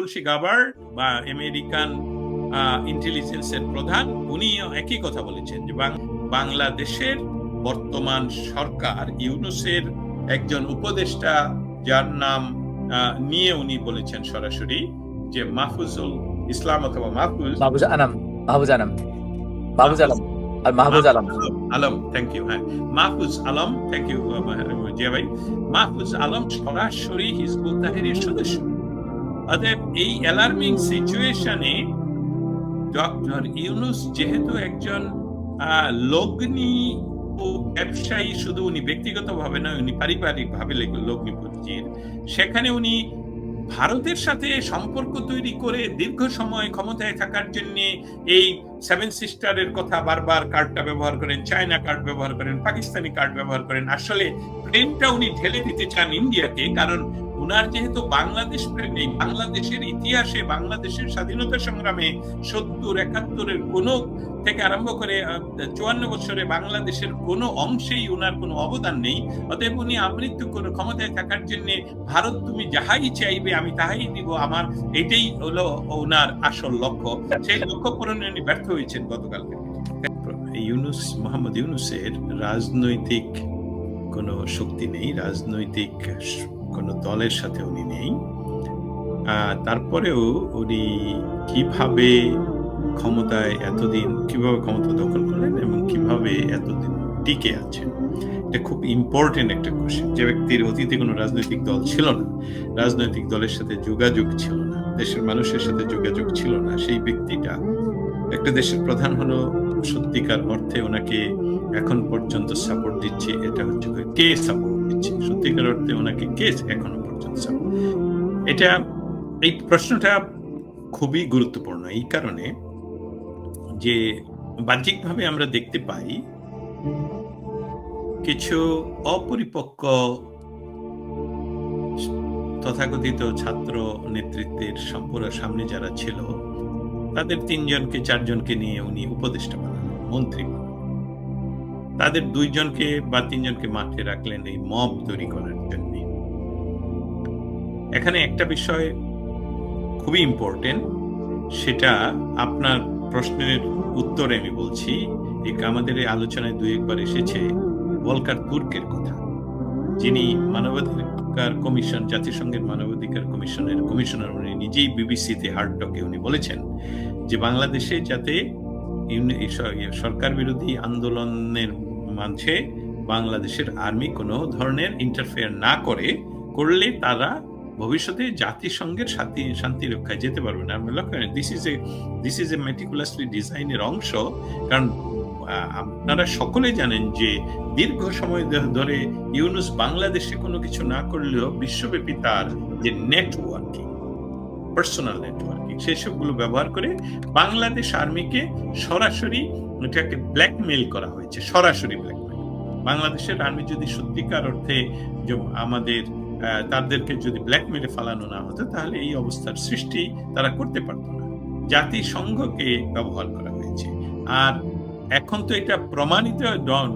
তুলসী গাবার বা আমেরিকান ইন্টেলিজেন্সের প্রধান উনিও একই কথা বলেছেন যে বাংলাদেশের বর্তমান সরকার ইউনুসের একজন উপদেষ্টা যার নাম নিয়ে উনি বলেছেন সরাসরি যে মাহফুজুল ইসলাম অথবা মাহফুজ মাহবুজ আনাম মাহবুজ আনাম। মাহবুজ আলম আর মাহবুজ আলম। আলম থ্যাংক ইউ হ্যাঁ। মাহফুজ আলম থ্যাংক ইউ জিয়া ভাই। মাহফুজ আলম সরাসরি হিজবুত তাহরির সদস্য। অতএব এই অ্যালার্মিং সিচুয়েশনে ডক্টর ইউনুস যেহেতু একজন লগ্নি ও ব্যবসায়ী, শুধু উনি নয়, উনি পারিবারিকভাবে লেগ- লগ্নিপতির, সেখানে উনি ভারতের সাথে সম্পর্ক তৈরি করে দীর্ঘ সময় ক্ষমতায় থাকার জন্য এই সেভেন সিস্টারের কথা বারবার কার্ডটা ব্যবহার করেন চায়না কার্ড ব্যবহার করেন পাকিস্তানি কার্ড ব্যবহার করেন। আসলে প্রেমটা উনি ঢেলে দিতে চান ইন্ডিয়াকে কারণ উনার যেহেতু বাংলাদেশ প্রেম বাংলাদেশের ইতিহাসে, বাংলাদেশের স্বাধীনতা সংগ্রামে সত্তর, একাত্তরের কোনো থেকে আরম্ভ করে চুয়ান্ন বছরে বাংলাদেশের কোনো অংশেই উনার কোনো অবদান নেই। অতএব উনি আমৃত্যু করে ক্ষমতায় থাকার জন্য, ভারত তুমি যাহাই চাইবে, আমি তাহাই দিব। আমার এটাই হলো ওনার আসল লক্ষ্য। সেই লক্ষ্য পূরণে উনি ব্যর্থ হয়েছেন গতকালকে। ইউনুস, মোহাম্মদ ইউনুসের রাজনৈতিক কোনো শক্তি নেই, রাজনৈতিক কোনো দলের সাথে উনি নেই। তারপরেও উনি কীভাবে ক্ষমতায় এতদিন, কীভাবে ক্ষমতা দখল করলেন এবং কীভাবে এতদিন টিকে আছেন, এটা খুব ইম্পর্টেন্ট একটা কোশ্চেন যে ব্যক্তির অতীতে কোনো রাজনৈতিক দল ছিল না, রাজনৈতিক দলের সাথে যোগাযোগ ছিল না, দেশের মানুষের সাথে যোগাযোগ ছিল না, সেই ব্যক্তিটা একটা দেশের প্রধান হলো, সত্যিকার অর্থে ওনাকে এখন পর্যন্ত সাপোর্ট দিচ্ছে, এটা হচ্ছে কে সাপোর্ট দিচ্ছে সত্যিকার অর্থে ওনাকে কে এখনও পর্যন্ত এটা, এই প্রশ্নটা খুবই গুরুত্বপূর্ণ। এই কারণে যে বাহ্যিকভাবে আমরা দেখতে পাই, কিছু অপরিপক্ক তথাকথিত ছাত্র নেতৃত্বের সম্পূর্ণ সামনে যারা ছিল, তাদের তিনজনকে, চারজনকে নিয়ে উনি উপদেষ্টা বানালেন মন্ত্রী বানালেন তাদের দুইজনকে বা তিনজনকে মাঠে রাখলেন এই মব তৈরি করার জন্য। এখানে একটা বিষয় খুবই ইম্পর্টেন্ট সেটা আপনার প্রশ্নের উত্তরে আমি বলছি আমাদের এই আলোচনায় দুই একবার এসেছে ভলকার তুর্কের কথা। যিনি মানবাধিকার কমিশন, জাতিসংঘের মানবাধিকার কমিশনের কমিশনার, উনি নিজেই বিবিসিতে হার্ড টকে উনি বলেছেন যে বাংলাদেশে যাতে ইয়ে সরকার বিরোধী আন্দোলনের মাঝে বাংলাদেশের আর্মি কোনো ধরনের ইন্টারফেয়ার না করে, করলে তারা ভবিষ্যতে জাতিসংঘের শান্তি শান্তি রক্ষায় যেতে পারবে না। আপনি লক্ষ্য this is a this is a meticulously ডিজাইনের অংশ। কারণ আপনারা সকলে জানেন যে দীর্ঘ সময় ধরে ইউনুস বাংলাদেশে কোনো কিছু না করলেও বিশ্বব্যাপী তার যে নেটওয়ার্কিং পার্সোনাল নেটওয়ার্কিং সেসবগুলো ব্যবহার করে বাংলাদেশ আর্মিকে সরাসরি এটাকে ব্ল্যাকমেল করা হয়েছে, সরাসরি ব্ল্যাকমেল বাংলাদেশের আর্মি যদি সত্যিকার অর্থে আমাদের তাদেরকে যদি ব্ল্যাকমেলে ফালানো না হতো, তাহলে এই অবস্থার সৃষ্টি তারা করতে পারত না। জাতিসংঘকে ব্যবহার করা হয়েছে। আর এখন তো এটা প্রমাণিত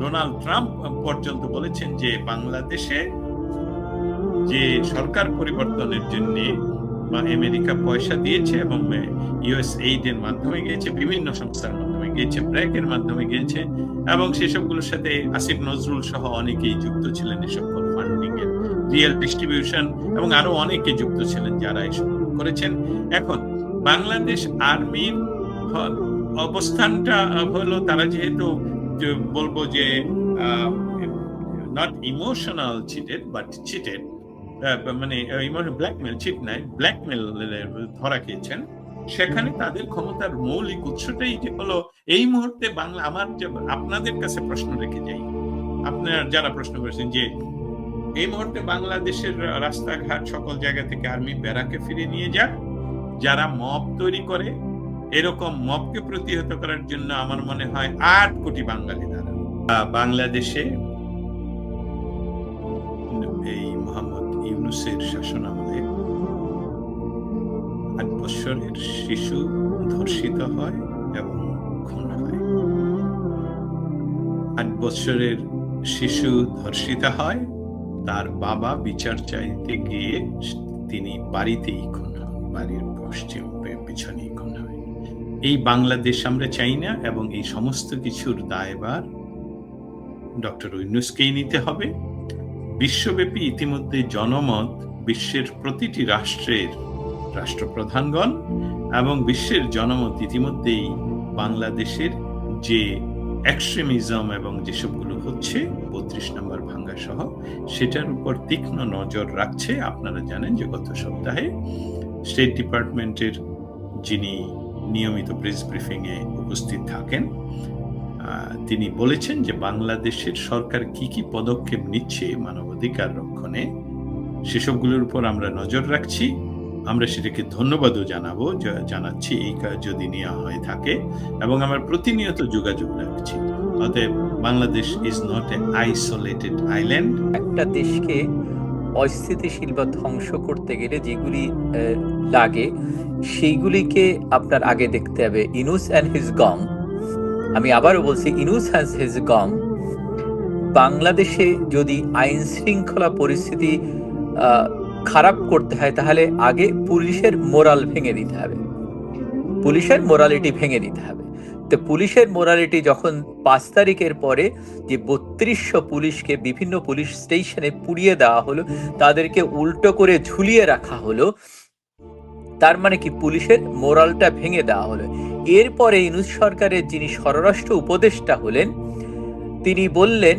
ডোনাল্ড ট্রাম্প পর্যন্ত বলেছেন যে বাংলাদেশে যে সরকার পরিবর্তনের জন্য আমেরিকা পয়সা দিয়েছে এবং ইউএস এইড এর মাধ্যমে গিয়েছে, বিভিন্ন সংস্থার মাধ্যমে গিয়েছে ব্র্যাকের মাধ্যমে গিয়েছে, এবং সেসবগুলোর সাথে আসিফ নজরুল সহ অনেকেই যুক্ত ছিলেন সকল ফান্ডিং এর রিয়েল ডিস্ট্রিবিউশন এবং আরও অনেকে যুক্ত ছিলেন যারা এসব করেছেন। এখন, বাংলাদেশ আর্মির অবস্থানটা হলো তারা যেহেতু বলব যে not emotional cheated but cheated মানে ব্ল্যাকমেল চিট নাই ব্ল্যাকমেল ধরা খেয়েছেন। সেখানে তাদের ক্ষমতার মৌলিক উৎসটাই যে হলো, এই মুহূর্তে বাংলা, আমার আপনাদের কাছে প্রশ্ন রেখে যাই। আপনারা যারা প্রশ্ন করেছেন যে, এই মুহূর্তে বাংলাদেশের রাস্তাঘাট সকল জায়গা থেকে আর্মি ব্যারাকে ফিরে নিয়ে যাক, যারা মব তৈরি করে, এরকম মবকে প্রতিহত করার জন্য আমার মনে হয় আট কোটি বাঙালি দ্বারা বাংলাদেশে, এই ইউনুসের শাসন আমলে আট বছরের শিশু ধর্ষিত হয় এবং খুন হয়। আট বছরের শিশু ধর্ষিত হয়, তার বাবা বিচার চাইতে গিয়ে তিনি বাড়িতেই খুন হন, বাড়ির পশ্চিম পিছনেই খুন হয়। এই বাংলাদেশ আমরা চাই না এবং এই সমস্ত কিছুর দায়ভার ডক্টর ইউনুসকেই নিতে হবে। বিশ্বব্যাপী ইতিমধ্যে জনমত বিশ্বের প্রতিটি রাষ্ট্রের রাষ্ট্রপ্রধানগণ এবং বিশ্বের জনমত ইতিমধ্যেই বাংলাদেশের যে এক্সট্রিমিজম এবং যেসবগুলো হচ্ছে, বত্রিশ নম্বর ভাঙ্গা সহ সেটার উপর তীক্ষ্ণ নজর রাখছে আপনারা জানেন যে গত সপ্তাহে স্টেট ডিপার্টমেন্টের যিনি নিয়মিত প্রেস ব্রিফিংয়ে উপস্থিত থাকেন তিনি বলেছেন যে বাংলাদেশের সরকার কি কি পদক্ষেপ নিচ্ছে মানবাধিকার রক্ষণে, সেসবগুলোর উপর আমরা নজর রাখছি। আমরা সেটাকে ধন্যবাদও জানাব জানাচ্ছি এই কাজ যদি নেওয়া হয়ে থাকে এবং আমরা প্রতিনিয়ত যোগাযোগ রাখছি। অতএব Bangladesh is not a isolated island একটা দেশকে অস্থিতিশীল বা ধ্বংস করতে গেলে যেগুলি লাগে, সেইগুলিকে আপনার আগে দেখতে হবে। ইনুস অ্যান্ড হিজ গং আমি আবারও বলছি, ইনুস হিজ গং বাংলাদেশে যদি আইন শৃঙ্খলা পরিস্থিতি খারাপ করতে হয়, তাহলে আগে পুলিশের মোরাল ভেঙে দিতে হবে। পুলিশের মোরালিটি ভেঙে দিতে হবে। তো পুলিশের মোরালিটি যখন পাঁচ তারিখের পরে যে বত্রিশশো পুলিশকে বিভিন্ন পুলিশ স্টেশনে পুড়িয়ে দেওয়া হলো, তাদেরকে উল্টো করে ঝুলিয়ে রাখা হলো, তার মানে কি পুলিশের মোরালটা ভেঙে দেওয়া হলো। এরপরে ইনুস সরকারের যিনি স্বরাষ্ট্র উপদেষ্টা হলেন, তিনি বললেন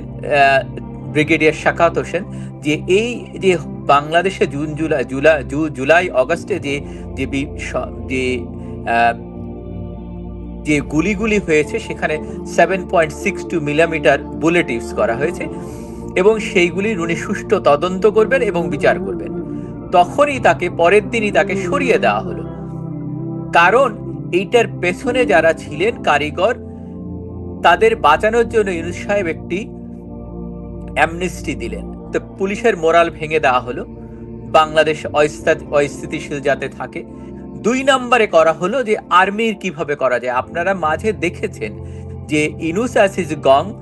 ব্রিগেডিয়ার শাকাত হোসেন, যে এই যে বাংলাদেশে জুন, জুলাই জুলাই জুলাই, অগস্টে যে যে যে যে গুলিগুলি হয়েছে, সেখানে seven point six two millimetre bullet use করা হয়েছে এবং সেইগুলির উনি সুষ্ঠু তদন্ত করবেন এবং বিচার করবেন। তখনই তাকে, পরের দিনই তাকে সরিয়ে দেওয়া হলো। কারণ এইটার পেছনে যারা ছিলেন কারিগর, তাদের বাঁচানোর জন্য ইউনুস সাহেব একটি অ্যামনিস্টি দিলেন। তো পুলিশের মোরাল ভেঙে দেওয়া হলো। বাংলাদেশ অস্থা- অস্থিতিশীল যাতে থাকে। দুই নম্বরে করা হলো যে আর্মির কীভাবে করা যায়। আপনারা মাঝে দেখেছেন যে ইনুস আসিস গং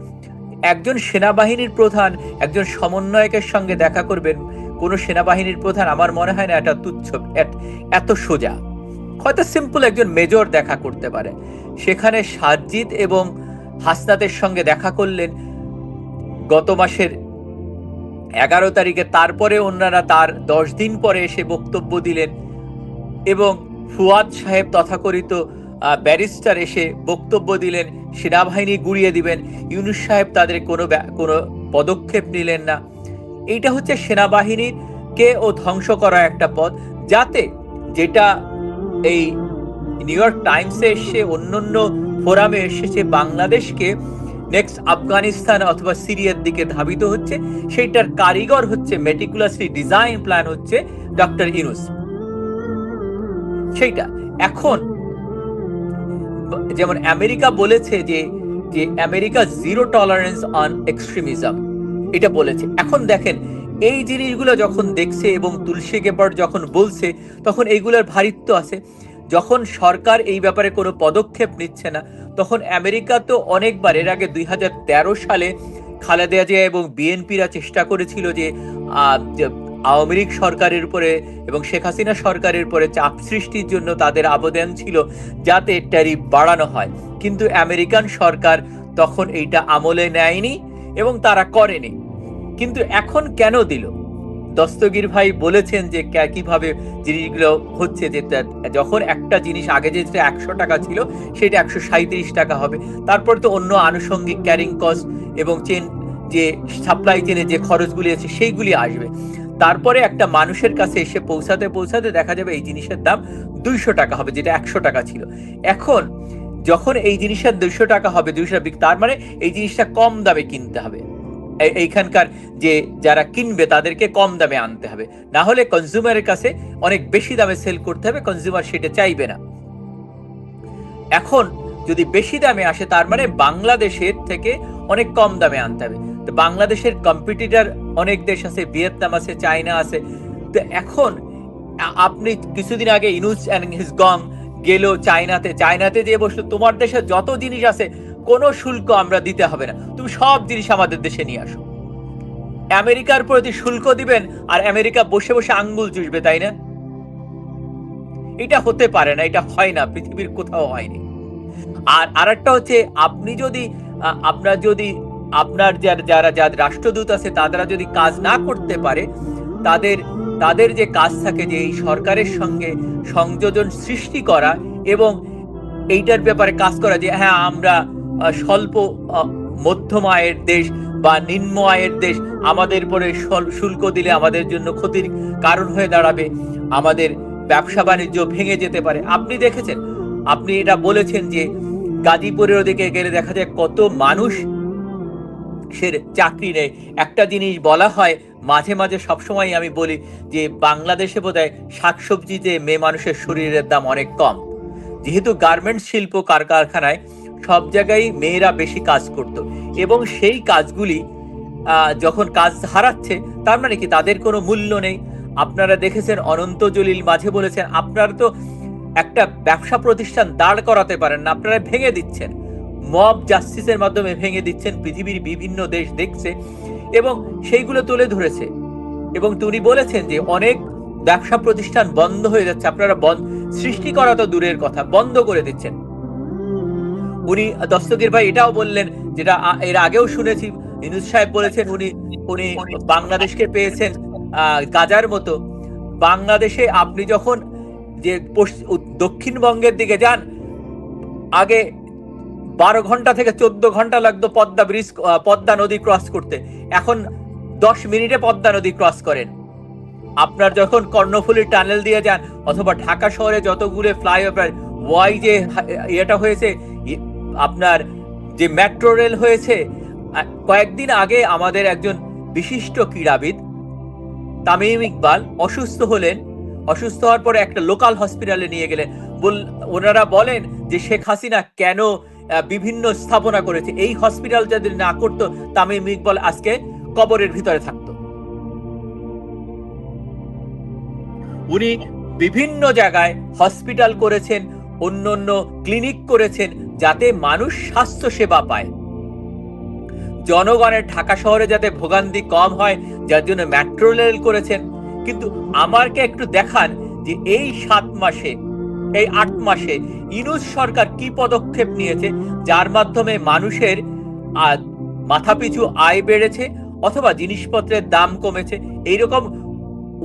একজন সেনাবাহিনীর প্রধান, একজন সমন্বয়কের সঙ্গে দেখা করবেন। কোন সেনাবাহিনীর প্রধান, আমার মনে হয় না, এটা তুচ্ছ, এত সোজা। হয়তো সিম্পল একজন মেজর দেখা করতে পারে। সেখানে সাজ্জিদ এবং হাসনাতের সঙ্গে দেখা করলেন। গত মাসের এগারো তারিখে তারপরে অন্যরা তার দশ দিন পরে এসে বক্তব্য দিলেন এবং ফুয়াদ সাহেব তথাকথিত ব্যারিস্টার এসে বক্তব্য দিলেন, সেনাবাহিনী গুড়িয়ে দিবেন, ইউনুস সাহেব তাদের কোনো কোনো পদক্ষেপ নিলেন না। এইটা হচ্ছে সেনাবাহিনীর কে ও ধ্বংস করা একটা পথ, যাতে যেটা এই নিউ ইয়র্ক টাইমসে এসে অন্যান্য ফোরামে এসেছে বাংলাদেশকে নেক্সট আফগানিস্তান অথবা সিরিয়ার দিকে ধাবিত হচ্ছে, সেইটার কারিগর হচ্ছে মেটিকুলাসলি ডিজাইন প্ল্যান হচ্ছে ডক্টর ইনুস সেইটা, এখন যেমন আমেরিকা বলেছে যে যে America zero tolerance on extremism এটা বলেছে। এখন দেখেন এই জিনিসগুলো যখন দেখছে এবং তুলসী গেপার্ড যখন বলছে, তখন এইগুলোর ভারিত্ব আছে। যখন সরকার এই ব্যাপারে কোনো পদক্ষেপ নিচ্ছে না, তখন আমেরিকা তো অনেকবার, এর আগে দুই হাজার তেরো সালে খালেদা জিয়া এবং বিএনপিরা চেষ্টা করেছিল যে আওয়ামী লীগ সরকারের উপরে এবং শেখ হাসিনা সরকারের উপরে চাপ সৃষ্টির জন্য তাদের আবেদন ছিল যাতে ট্যারিফ বাড়ানো হয়। কিন্তু আমেরিকান সরকার তখন এইটা আমলে নেয়নি এবং তারা করেনি। কিন্তু এখন কেন দিল? দস্তগীর ভাই বলেছেন যে কীভাবে জিনিসগুলো হচ্ছে যে যখন একটা জিনিস আগে যেটা একশো টাকা ছিল, সেটা একশো টাকা হবে। তারপর তো অন্য আনুষঙ্গিক ক্যারিং কস্ট এবং চেন যে সাপ্লাই চেনে যে খরচগুলি আছে, সেইগুলি আসবে। তারপরে একটা মানুষের কাছে এসে পৌঁছাতে পৌঁছাতে দেখা যাবে এই জিনিসের দাম দুইশো টাকা হবে, যেটা একশো টাকা ছিল। এখন যখন এই জিনিসের দুইশো টাকা হবে, দুইশো তার মানে এই জিনিসটা কম দামে কিনতে হবে। এইখানকার যে যারা কিনবে তাদেরকে কম দামে আনতে হবে। না হলে কনজিউমারের কাছে অনেক বেশি দামে সেল করতে হবে কনজিউমার সেটা চাইবে না। এখন যদি বেশি দামে আসে, তার মানে বাংলাদেশের থেকে অনেক কম দামে আনতে হবে। তো বাংলাদেশের কম্পিটিটার অনেক দেশ আছে, ভিয়েতনাম আছে, চায়না আছে। তো এখন আপনি কিছুদিন আগে ইনুজ অ্যান্ড হিজ গং গেল চায়নাতে। চায়নাতে যে বসল, তোমার দেশে যত জিনিস আছে কোনো শুল্ক আমরা দিতে হবে না। তুমি সব জিনিস আমাদের দেশে নিয়ে আসো। আমেরিকার প্রতি শুল্ক দিবেন আর আমেরিকা বসে বসে আঙ্গুল চুষবে, তাই না? এটা হতে পারে না, এটা হয় না, পৃথিবীর কোথাও হয়নি। আর আরেকটা হচ্ছে, আপনি যদি আপনার যদি, আপনার যারা যারা যারা রাষ্ট্রদূত আছে তারা যদি কাজ না করতে পারে, তাদের তাদের যে কাজ থাকে যে এই সরকারের সঙ্গে সংযোজন সৃষ্টি করা এবং এইটার ব্যাপারে কাজ করা যে হ্যাঁ আমরা স্বল্প মধ্যম আয়ের দেশ বা নিম্ন আয়ের দেশ আমাদের পরে শুল্ক দিলে আমাদের জন্য ক্ষতির কারণ হয়ে দাঁড়াবে। আমাদের ব্যবসা বাণিজ্য ভেঙে যেতে পারে। আপনি দেখেছেন? আপনি এটা বলেছেন যে গাজীপুরের ওদিকে গেলে দেখা যায় কত মানুষ সে চাকরি নেই একটা জিনিস বলা হয়, মাঝে মাঝে সবসময় আমি বলি যে বাংলাদেশে বোধহয় শাকসবজিতে মেয়ে মানুষের শরীরের দাম অনেক কম। যেহেতু গার্মেন্টস শিল্প কার কারখানায় সব জায়গায় মেয়েরা বেশি কাজ করত। এবং সেই কাজগুলি যখন কাজ হারাচ্ছে, তার মানে কি তাদের কোনো মূল্য নেই। আপনারা দেখেছেন, অনন্ত জলিল মাঝে বলেছেন, আপনারা তো একটা ব্যবসা প্রতিষ্ঠান দাঁড় করাতে পারেন না, আপনারা ভেঙে দিচ্ছেন। মব জাস্টিসের মাধ্যমে ভেঙে দিচ্ছেন, পৃথিবীর বিভিন্ন দেশ দেখছে এবং সেইগুলো তুলে ধরেছে। এবং তিনি বলেছেন যে, অনেক ব্যবসা প্রতিষ্ঠান বন্ধ হয়ে যাচ্ছে, আপনারা সৃষ্টি করা তো দূরের কথা, বন্ধ করে দিচ্ছেন। উনি দস্তগীর ভাই এটাও বললেন যেটা এর আগেও শুনেছি। ইনুজ সাহেব বলেছেন উনি উনি বাংলাদেশকে পেয়েছেন গাজার মতো। বাংলাদেশে আপনি যখন যে দক্ষিণবঙ্গের দিকে যান, আগে বারো ঘণ্টা থেকে চোদ্দ ঘণ্টা লাগতো পদ্মা ব্রিজ পদ্মা নদী ক্রস করতে। এখন দশ মিনিটে পদ্মা নদী ক্রস করেন। আপনার যখন কর্ণফুলী টানেল দিয়ে যান, অথবা ঢাকা শহরে যতগুলো ফ্লাইওভার, ওয়াই যে ইয়েটা হয়েছে আপনার যে মেট্রো রেল হয়েছে কয়েকদিন আগে আমাদের একজন বিশিষ্ট ক্রীড়াবিদ, তামিম ইকবাল, অসুস্থ হলেন। অসুস্থ হওয়ার পরে একটা লোকাল হসপিটালে নিয়ে গেলেন। ওনারা বলেন যে শেখ হাসিনা কেন বিভিন্ন স্থাপনা করেছে। এই হসপিটাল যদি না করতো, তামিম ইকবাল আজকে কবরের ভিতরে থাকতো। উনি বিভিন্ন জায়গায় হসপিটাল করেছেন। অন্য অন্য ক্লিনিক করেছেন যাতে মানুষ স্বাস্থ্য সেবা পায়। জনগণের ঢাকা শহরে যাতে ভোগান্তি কম হয়, যার জন্য মেট্রো রেল করেছেন। কিন্তু আমাকে একটু দেখান যে এই সাত মাসে, এই আট মাসে ইনুস সরকার কি পদক্ষেপ নিয়েছে, যার মাধ্যমে মানুষের মাথাপিছু আয় বেড়েছে অথবা জিনিসপত্রের দাম কমেছে। এইরকম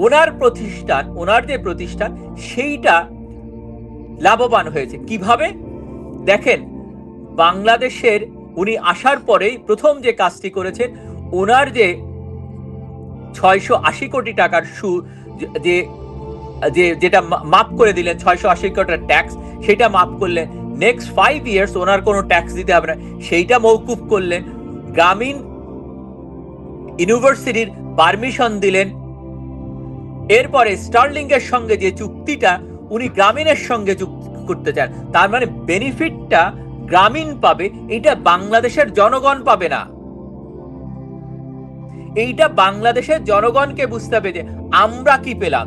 ওনার প্রতিষ্ঠান, ওনার যে প্রতিষ্ঠান, সেইটা লাভবান হয়েছে কীভাবে? দেখেন, বাংলাদেশের উনি আসার পরেই প্রথম যে কাজটি করেছেন, ওনার যে ছয়শো আশি কোটি টাকার সু যে যে, যেটা মাফ করে দিলেন, ছয়শো আশি কোটির ট্যাক্স সেটা মাফ করলেন। নেক্সট ফাইভ ইয়ার্স ওনার কোনো ট্যাক্স দিতে হবে না। সেইটা মৌকুফ করলেন। গ্রামীণ ইউনিভার্সিটির পারমিশন দিলেন। এরপরে স্টার্লিং এর সঙ্গে যে চুক্তিটা উনি গ্রামীণের সঙ্গে চুক্তি করতে চান। তার মানে বেনিফিটটা গ্রামীণ পাবে, এটা বাংলাদেশের জনগণ পাবে না। এইটা বাংলাদেশের জনগণকে বুঝতে হবে যে আমরা কি পেলাম।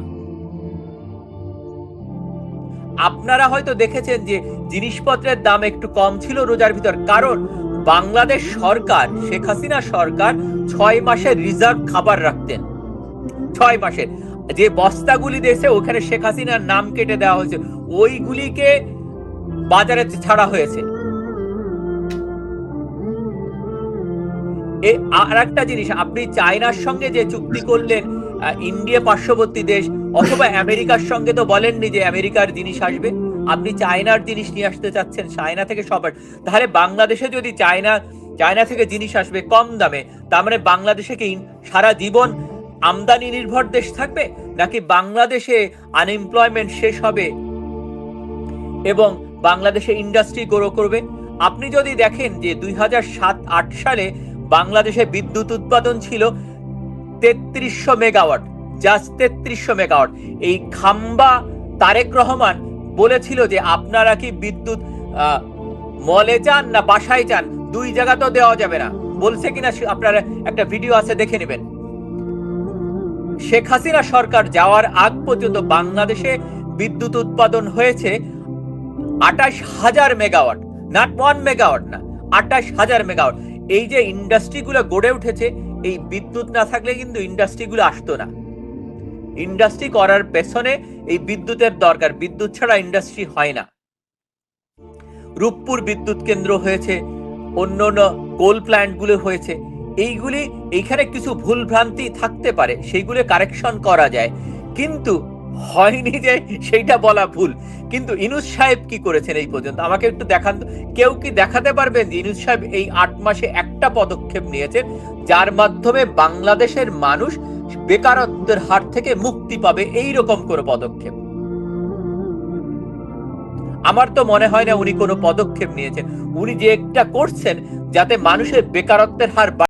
আপনারা হয়তো দেখেছেন যে জিনিসপত্রের দাম একটু কম ছিল রোজার ভিতর, কারণ বাংলাদেশ সরকার, শেখ হাসিনা সরকার ছয় মাসের রিজার্ভ খাবার রাখতেন। ছয় মাসের। যে বস্তাগুলি দেশে ওখানে শেখ হাসিনার নাম কেটে দেওয়া হয়েছে। ওইগুলিকে বাজারে ছাড়া হয়েছে। আর একটা জিনিস, আপনি চায়নার সঙ্গে যে চুক্তি করলেন ইন্ডিয়া পার্শ্ববর্তী দেশ, অথবা আমেরিকার সঙ্গে তো বলেননি যে আমেরিকার জিনিস আসবে। আপনি চায়নার জিনিস নিয়ে আসতে চাচ্ছেন, চায়না থেকে সবার তাহলে বাংলাদেশে যদি চায়না চায়না থেকে জিনিস আসবে কম দামে, তার মানে বাংলাদেশে কি সারা জীবন আমদানি নির্ভর দেশ থাকবে নাকি বাংলাদেশে আনএমপ্লয়মেন্ট শেষ হবে? এবং বাংলাদেশে ইন্ডাস্ট্রি গ্রো করবে? আপনি যদি দেখেন যে দুই হাজার সাত, আট সালে বাংলাদেশে বিদ্যুৎ উৎপাদন ছিল তেত্রিশশো মেগাওয়াট জাস্ট তেত্রিশশো মেগাওয়াট। এই খাম্বা তারেক রহমান বলেছিল যে আপনারা কি বিদ্যুৎ মলে চান না বাসায় চান? দুই জায়গা তো দেওয়া যাবে না। বলছে কিনা আপনারা একটা ভিডিও আছে দেখে নেবেন। শেখ হাসিনা সরকার যাওয়ার আগ পর্যন্ত বাংলাদেশে বিদ্যুৎ উৎপাদন হয়েছে আঠাশ হাজার মেগাওয়াট নট ওয়ান মেগাওয়াট না, আঠাশ হাজার মেগাওয়াট এই যে ইন্ডাস্ট্রিগুলো গড়ে উঠেছে, এই বিদ্যুৎ না থাকলে কিন্তু ইন্ডাস্ট্রিগুলো আসতো না। ইন্ডাস্ট্রি করার পেছনে এই বিদ্যুতের দরকার, বিদ্যুৎ ছাড়া ইন্ডাস্ট্রি হয় না। রূপপুর বিদ্যুৎ কেন্দ্র হয়েছে অন্য অন্য কোল প্ল্যান্টগুলো হয়েছে এইগুলি এইখানে কিছু ভুল ভ্রান্তি থাকতে পারে, সেইগুলো কারেকশন করা যায়। কিন্তু হয়নি যে সেইটা বলা ভুল। কিন্তু ইনুস সাহেব কি করেছেন এই পর্যন্ত? আমাকে একটু দেখান কেউ কি দেখাতে পারবেন যে ইনুস সাহেব এই আট মাসে একটা পদক্ষেপ নিয়েছেন, যার মাধ্যমে বাংলাদেশের মানুষ বেকারত্বের হার থেকে মুক্তি পাবে এই রকম করে পদক্ষেপ? আমার তো মনে হয় না উনি কোনো পদক্ষেপ নিয়েছেন। উনি যে একটা করছেন, যাতে মানুষের বেকারত্বের হার